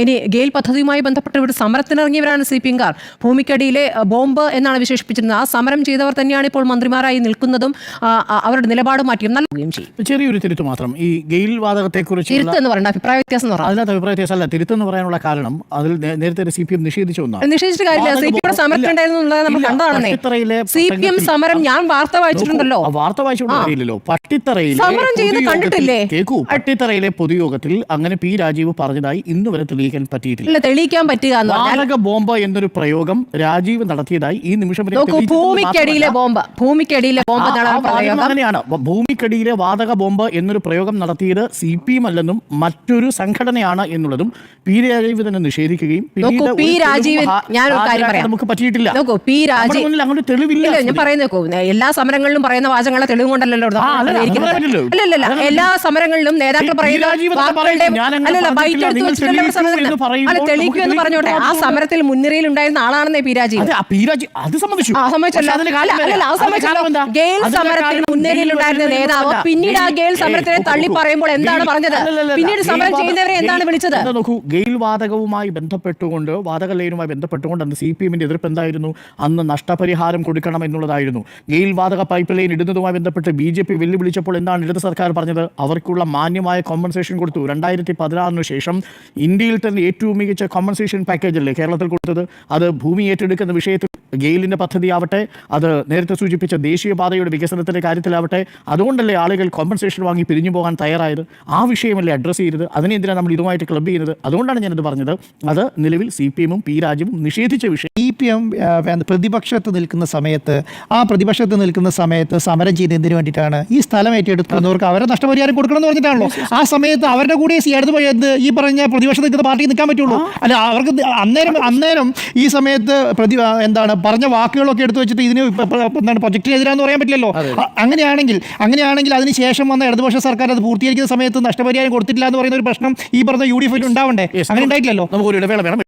ഇനി ഗെയിൽ പദ്ധതിയുമായി ബന്ധപ്പെട്ട് ഇവിടെ സമരത്തിനിറങ്ങിയവരാണ് സി പി എംകാർ ഭൂമിക്കടിയിലെ ബോംബ് എന്നാണ് വിശേഷിപ്പിച്ചിരുന്നത്. ആ സമരം ചെയ്തവർ തന്നെയാണ് ഇപ്പോൾ മന്ത്രിമാരായി നിൽക്കുന്നതും അവരുടെ നിലപാട് മാറ്റിയും നൽകുകയും ചെയ്യും. ചെറിയൊരു തിരുത്ത് മാത്രം. ഈ ഗെയിൽ വാതകത്തെക്കുറിച്ച് തിരുത്ത് എന്ന് പറയേണ്ട അഭിപ്രായ വ്യത്യാസം എന്ന് പറഞ്ഞാൽ അതിനകത്ത് അഭിപ്രായ വ്യത്യാസമല്ല തിരുത്തെന്ന് പറയാനുള്ള കാരണം അതിൽ നേരത്തെ സി പി എം നിഷേധിച്ച ഒന്നാണ് നിഷേധിച്ചിട്ട് കാര്യമില്ല. സി പി എം സമരത്തിനുണ്ടായിരുന്നു എന്നുള്ളത് നമ്മൾ കണ്ടതാണെന്നേ സി പി എം സമരം ഞാൻ വാർത്ത വായിച്ചിട്ടുണ്ടല്ലോ. വാർത്ത വായിച്ചിട്ടുണ്ടല്ലോ പട്ടിത്തറയിൽ സമരം ചെയ്ത് കണ്ടിട്ടില്ലേ? കേക്കൂ. പട്ടിത്തറയിലെ പൊതുയോഗത്തിൽ അങ്ങനെ പി രാജീവ് പറഞ്ഞതായി ഇന്ന് വരെ തെളിയിക്കാൻ പറ്റിയിട്ടില്ല. തെളിയിക്കാൻ പറ്റുക ബോംബ് എന്നൊരു പ്രയോഗം രാജീവ് നടത്തിയതായി ഈ നിമിഷം ഭൂമിക്കടിയിലെ ബോംബ് ഭൂമിക്കടിയിലെ ബോംബ് അങ്ങനെയാണ്. ഭൂമിക്കടിയിലെ വാതക ബോംബ് എന്നൊരു പ്രയോഗം നടത്തിയത് സി പി എം അല്ലെന്നും മറ്റൊരു സംഘടനയാണ് എന്നുള്ളതും പി രാജീവ് തന്നെ നിഷേധിക്കുകയും പി രാജീവ് ഞാൻ നമുക്ക് പറ്റിയിട്ടില്ല. പി രാജീവ് അങ്ങോട്ട് തെളിവില്ല ഞാൻ. പറയുന്ന എല്ലാ സമരങ്ങളിലും പറയുന്ന വാചകങ്ങളെ തെളിവ് കൊണ്ടല്ലോ അല്ലല്ല, എല്ലാ സമരങ്ങളിലും നേതാക്കൾ പറയുന്ന അല്ലല്ല ബൈറ്റ് പറഞ്ഞിട്ടില്ല. എടുത്ത് വെച്ചിട്ടുള്ള അല്ല തെളിയിക്കൂ എന്ന് പറഞ്ഞോട്ടെ. ആ സമരത്തിൽ മുൻനിരയിൽ ഉണ്ടായിരുന്ന ആളാണെന്നേ പീരാജി. അത് സമ്മതിച്ചു? ഗെയിൽ സമരത്തിൽ മുൻനിരയിൽ ഉണ്ടായിരുന്ന നേതാവ് പിന്നീട് ആ ഗെയിൽ സമരത്തിനെ തള്ളി പറയുമ്പോൾ എന്താണ് പറഞ്ഞത്? പിന്നീട് സമരം ചെയ്യുന്നവരെ എന്താണ് വിളിച്ചത്? നോക്കൂ. ഗെയിൽ വാതകവുമായി ബന്ധപ്പെട്ടുകൊണ്ട് വാതക ലൈനുമായി ബന്ധപ്പെട്ടുകൊണ്ട് അന്ന് സി പി എമ്മിന്റെ എതിർപ്പ് എന്തായിരുന്നു? അന്ന് നഷ്ടപരിഹാരം കൊടുക്കണം എന്നുള്ളതായിരുന്നു. ഗെയിൽ വാതക പൈപ്പ് ലൈൻ ഇടുന്നതുമായി ബന്ധപ്പെട്ട് ബി ജെ പി വെല്ലുവിളിച്ചപ്പോൾ എന്താണ് ഇടത് സർക്കാർ പറഞ്ഞത്? അവർക്കുള്ള മാന്യമായ കോമ്പൻസേഷൻ കൊടുത്തു. രണ്ടായിരത്തി പതിനാറിന് ശേഷം ഇന്ത്യയിൽ തന്നെ ഏറ്റവും മികച്ച കോമ്പൻസേഷൻ പാക്കേജല്ലേ കേരളത്തിൽ കൊടുത്തത്? അത് ഭൂമി ഏറ്റെടുക്കുന്ന വിഷയത്തിൽ ഗെയിലിന്റെ പദ്ധതി ആവട്ടെ അത് നേരത്തെ സൂചിപ്പിച്ച ദേശീയപാതയുടെ വികസനത്തിന്റെ കാര്യത്തിലാവട്ടെ അതുകൊണ്ടല്ലേ ആളുകൾ കോമ്പൻസേഷൻ വാങ്ങി പിരിഞ്ഞു പോകാൻ തയ്യാറായത്? ആ വിഷയമല്ലേ അഡ്രസ്സ് ചെയ്തത്? അതിനെതിരെ നമ്മൾ ഇതുമായിട്ട് ക്ലബ് ചെയ്യുന്നത്? അതുകൊണ്ടാണ് ഞാനിത് പറഞ്ഞത്. അത് നിലവിൽ സി പി എമ്മും പി രാജുവും നിഷേധിച്ച വിഷയം. സി പി എം പ്രതിപക്ഷത്ത് നിൽക്കുന്ന സമയത്ത് ആ പ്രതിപക്ഷത്ത് നിൽക്കുന്ന സമയത്ത് സമരം ചെയ്യുന്നതിന് വേണ്ടിയിട്ടാണ് ഈ സ്ഥലം ഏറ്റെടുക്കുന്നവർക്ക് അവരെ നഷ്ടപരിഹാരം കൊടുക്കണം എന്ന് പറഞ്ഞിട്ടാണല്ലോ. ആ സമയത്ത് അവരുടെ കൂടെ അടുത്ത് പോയത് ഈ പറഞ്ഞ പ്രതിപക്ഷത്ത് നിൽക്കുന്ന പാർട്ടി നിൽക്കാൻ പറ്റുള്ളൂ. അല്ല അവർക്ക് അന്നേരം അന്നേരം ഈ സമയത്ത് പ്രതി എന്താണ് പറഞ്ഞ വാക്കുകളൊക്കെ എടുത്തു വെച്ചിട്ട് ഇതിന് എന്താണ് പ്രൊജക്റ്റിനെതിരാന്ന് പറയാൻ പറ്റില്ലല്ലോ. അങ്ങനെയാണെങ്കിൽ അങ്ങനെയാണെങ്കിൽ അതിന് ശേഷം വന്ന ഇടതുപക്ഷ സർക്കാർ അത് പൂർത്തീകരിക്കുന്ന സമയത്ത് നഷ്ടപരിഹാരം കൊടുത്തിട്ടില്ല എന്ന് പറയുന്ന ഒരു പ്രശ്നം ഈ പറഞ്ഞ യു ഡി എഫിൽ ഉണ്ടാവണ്ടേ? അങ്ങനെ ഉണ്ടായിട്ടില്ലല്ലോ? നമുക്കൊരു ഇടവേള വേണം.